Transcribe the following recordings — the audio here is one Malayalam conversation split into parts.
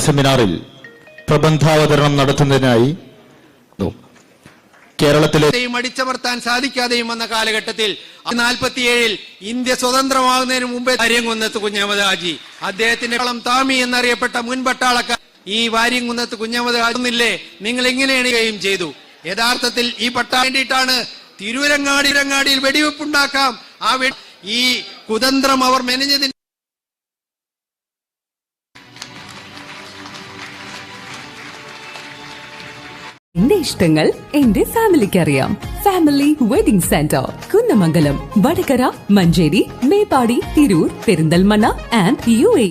സെമിനാറിൽ പ്രബന്ധാവതരണം നടത്തുന്നതിനായി കേരളത്തിലെ അടിച്ചമർത്താൻ സാധിക്കാതെയും വന്ന കാലഘട്ടത്തിൽ നാൽപ്പത്തിയേഴിൽ ഇന്ത്യ സ്വതന്ത്രമാകുന്നതിന് മുമ്പേ വാര്യംകുന്നത്ത് കുഞ്ഞഹമ്മദ് ഹാജി അദ്ദേഹത്തിന്റെ കളം താമി എന്നറിയപ്പെട്ട മുൻ പട്ടാളക്കാർ ഈ വാര്യംകുന്നത്ത് കുഞ്ഞഹമ്മദ് ഹാജി ഒന്നില്ലേ നിങ്ങൾ എങ്ങനെ എണുകയും ചെയ്തു. യഥാർത്ഥത്തിൽ ഈ പട്ടാ വേണ്ടിയിട്ടാണ് തിരൂരങ്ങാടി രങ്ങാടിയിൽ വെടിവെപ്പുണ്ടാക്കാം. ആ ഈ കുതന്ത്രം അവർ മെനഞ്ഞതിന് എന്റെ ഇഷ്ടങ്ങൾ എന്റെ ഫാമിലിക്ക് അറിയാം family wedding centre Kunnamangalam Vadakara Manjeri Meppadi Tirur Perinthalmanna and U A.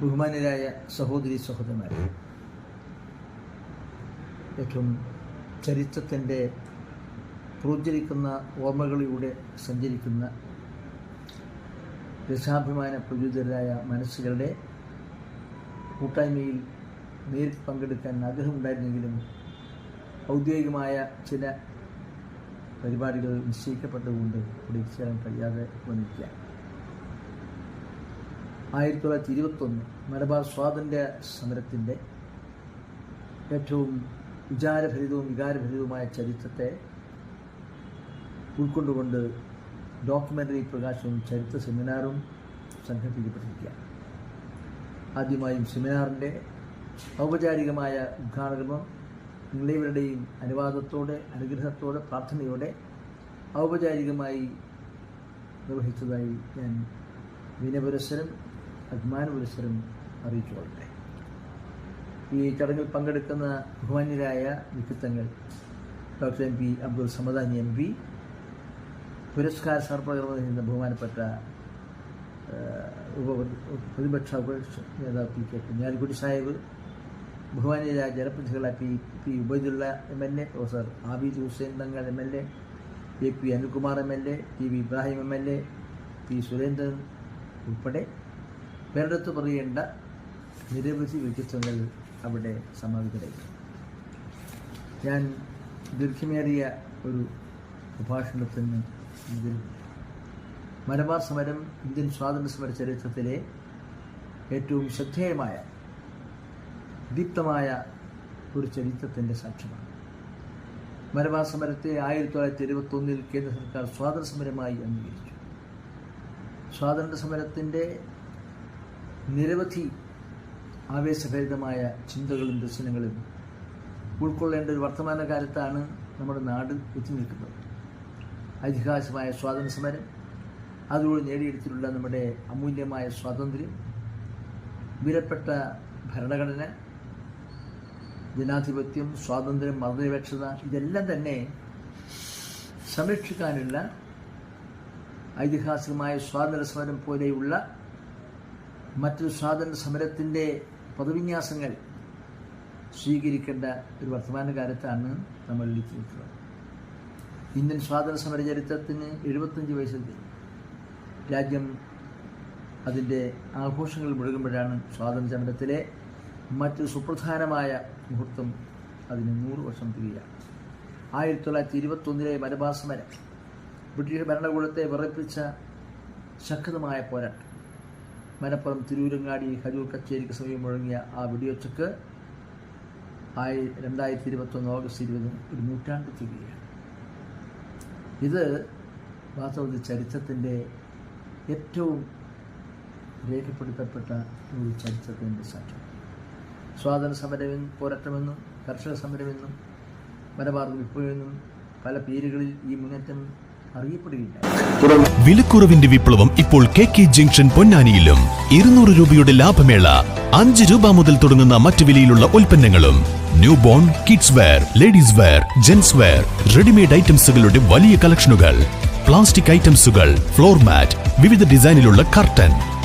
ബഹുമാനരായ സഹോദരി സഹോദരന്മാരെ ഏറ്റവും ചരിത്രത്തിന്റെ പ്രോജ്വലിക്കുന്ന ഓർമ്മകളിലൂടെ സഞ്ചരിക്കുന്ന രസാഭിമാന പ്രചോദിതരായ മനസ്സുകളുടെ കൂട്ടായ്മയിൽ നേരിട്ട് പങ്കെടുക്കാൻ ആഗ്രഹമുണ്ടായിരുന്നെങ്കിലും ഔദ്യോഗികമായ ചില പരിപാടികൾ നിശ്ചയിക്കപ്പെട്ടതുകൊണ്ട് ഇവിടെ ചേരാൻ കഴിയാതെ വന്നിരിക്കുക ആയിരത്തി തൊള്ളായിരത്തി ഇരുപത്തൊന്ന് മലബാർ സ്വാതന്ത്ര്യ സമരത്തിന്റെ ഏറ്റവും വിചാരഭരിതവും വികാരഭരിതവുമായ ചരിത്രത്തെ ഉൾക്കൊണ്ടുകൊണ്ട് ഡോക്യുമെന്ററി പ്രകാശവും ചരിത്ര സെമിനാറും സംഘടിപ്പിക്കപ്പെട്ടിരിക്കുക ആദ്യമായും സെമിനാറിന്റെ ഔപചാരികമായ ഉദ്ഘാടനം നിങ്ങളേവരുടെയും അനുവാദത്തോടെ അനുഗ്രഹത്തോടെ പ്രാർത്ഥനയോടെ ഔപചാരികമായി നിർവഹിച്ചതായി ഞാൻ വിനപുരസ്സരം അഭിമാനപുരസ്സരം അറിയിച്ചുകൊള്ളട്ടെ. ഈ ചടങ്ങിൽ പങ്കെടുക്കുന്ന ബഹുമാന്യരായ വ്യക്തിത്വങ്ങൾ doctor M P Abdul Samadani M P പുരസ്കാര സമർപ്പകർമ്മ ചെയ്യുന്ന ബഹുമാനപ്പെട്ട ഉപ പ്രതിപക്ഷ നേതാവ് പി കെ കുഞ്ഞാലിക്കുട്ടി സാഹിബ് ബഹുമാന്യരായ ജനപ്രതിനിധികളെ P P Ubaidulla M L A professor Abid Hussain Thangal M L A A P Anilkumar M L A T V Ibrahim M L A P Surendran ഉൾപ്പെടെ പേരെടുത്ത് പറയേണ്ട നിരവധി വ്യക്തിത്വങ്ങൾ അവിടെ സമാപിക്കുന്നു ഞാൻ ദീർഘമേറിയ ഒരു പ്രഭാഷണത്തിന് ഇതിൽ മലബാർ സമരം ഇന്ത്യൻ സ്വാതന്ത്ര്യ സമര ചരിത്രത്തിലെ ഏറ്റവും ശ്രദ്ധേയമായ ദീപ്തമായ ഒരു ചരിത്രത്തിന്റെ സാക്ഷ്യമാണ്. മലബാർ സമരത്തെ ആയിരത്തി തൊള്ളായിരത്തി ഇരുപത്തൊന്നിൽ കേന്ദ്ര സർക്കാർ സ്വാതന്ത്ര്യ സമരമായി അംഗീകരിച്ചു. സ്വാതന്ത്ര്യ സമരത്തിന്റെ നിരവധി ആവേശഭരിതമായ ചിന്തകളും ദർശനങ്ങളും ഉൾക്കൊള്ളേണ്ട ഒരു വർത്തമാനകാലത്താണ് നമ്മുടെ നാട് എത്തി നിൽക്കുന്നത് ഐതിഹാസികമായ സ്വാതന്ത്ര്യ സമരം അതിലൂടെ നേടിയെടുത്തിട്ടുള്ള നമ്മുടെ അമൂല്യമായ സ്വാതന്ത്ര്യം വിലപ്പെട്ട ഭരണഘടന ജനാധിപത്യം സ്വാതന്ത്ര്യം മതനിരപേക്ഷത ഇതെല്ലാം തന്നെ സംരക്ഷിക്കാനുള്ള ഐതിഹാസികമായ സ്വാതന്ത്ര്യ സമരം പോലെയുള്ള മറ്റൊരു സ്വാതന്ത്ര്യ സമരത്തിന്റെ പദവിന്യാസങ്ങൾ സ്വീകരിക്കേണ്ട ഒരു വർത്തമാനകാലത്താണ് നമ്മൾ എത്തി നിൽക്കുന്നത്. ഇന്ത്യൻ സ്വാതന്ത്ര്യ സമര ചരിത്രത്തിന് എഴുപത്തഞ്ച് വയസ്സിൽ രാജ്യം അതിന്റെ ആഘോഷങ്ങൾ മുഴുകുമ്പോഴാണ് സ്വാതന്ത്ര്യ സമരത്തിലെ മറ്റൊരു സുപ്രധാനമായ മുഹൂർത്തം അതിന് നൂറ് വർഷം തിരികെയാണ് ആയിരത്തി തൊള്ളായിരത്തി ഇരുപത്തൊന്നിലെ മലബാർ സമരം ബ്രിട്ടീഷ് ഭരണകൂടത്തെ വിറപ്പിച്ച ശക്തമായ പോരാട്ടം. മലപ്പുറം തിരൂരങ്ങാടി ഹരൂർ കച്ചേരിക്ക് സമയം മുഴങ്ങിയ ആ വെടിയൊച്ചക്ക് ആയി രണ്ടായിരത്തി ഇരുപത്തൊന്ന് ഓഗസ്റ്റ് ഇരുപത് ഒരു നൂറ്റാണ്ട് തിരികെയാണ് ഇത് വാസ്തവത്തിൽ ചരിത്രത്തിന്റെ ഏറ്റവും രേഖപ്പെടുത്തപ്പെട്ട ഒരു ചരിത്രത്തിന്റെ സാക്ഷ്യം. സ്വാതന്ത്ര്യ സമരം പോരാട്ടമെന്നും കർഷക സമരമെന്നും മലബാർ വിപ്ലവമെന്നും പല പേരുകളിൽ ഈ മുന്നേറ്റം വിലക്കുറവിന്റെ വിപ്ലവം ഇപ്പോൾ കെ കെ ജംഗ്ഷൻ പൊന്നാനിയിലും ഇരുന്നൂറ് രൂപയുടെ ലാഭമേള അഞ്ച് രൂപ മുതൽ തുടങ്ങുന്ന മറ്റു വിലയിലുള്ള ഉൽപ്പന്നങ്ങളും new born kids wear ladies wear gents wear readymade ഐറ്റംസുകളുടെ വലിയ കളക്ഷനുകൾ പ്ലാസ്റ്റിക് ഐറ്റംസുകൾ ഫ്ലോർ മാറ്റ് വിവിധ ഡിസൈനിലുള്ള curtain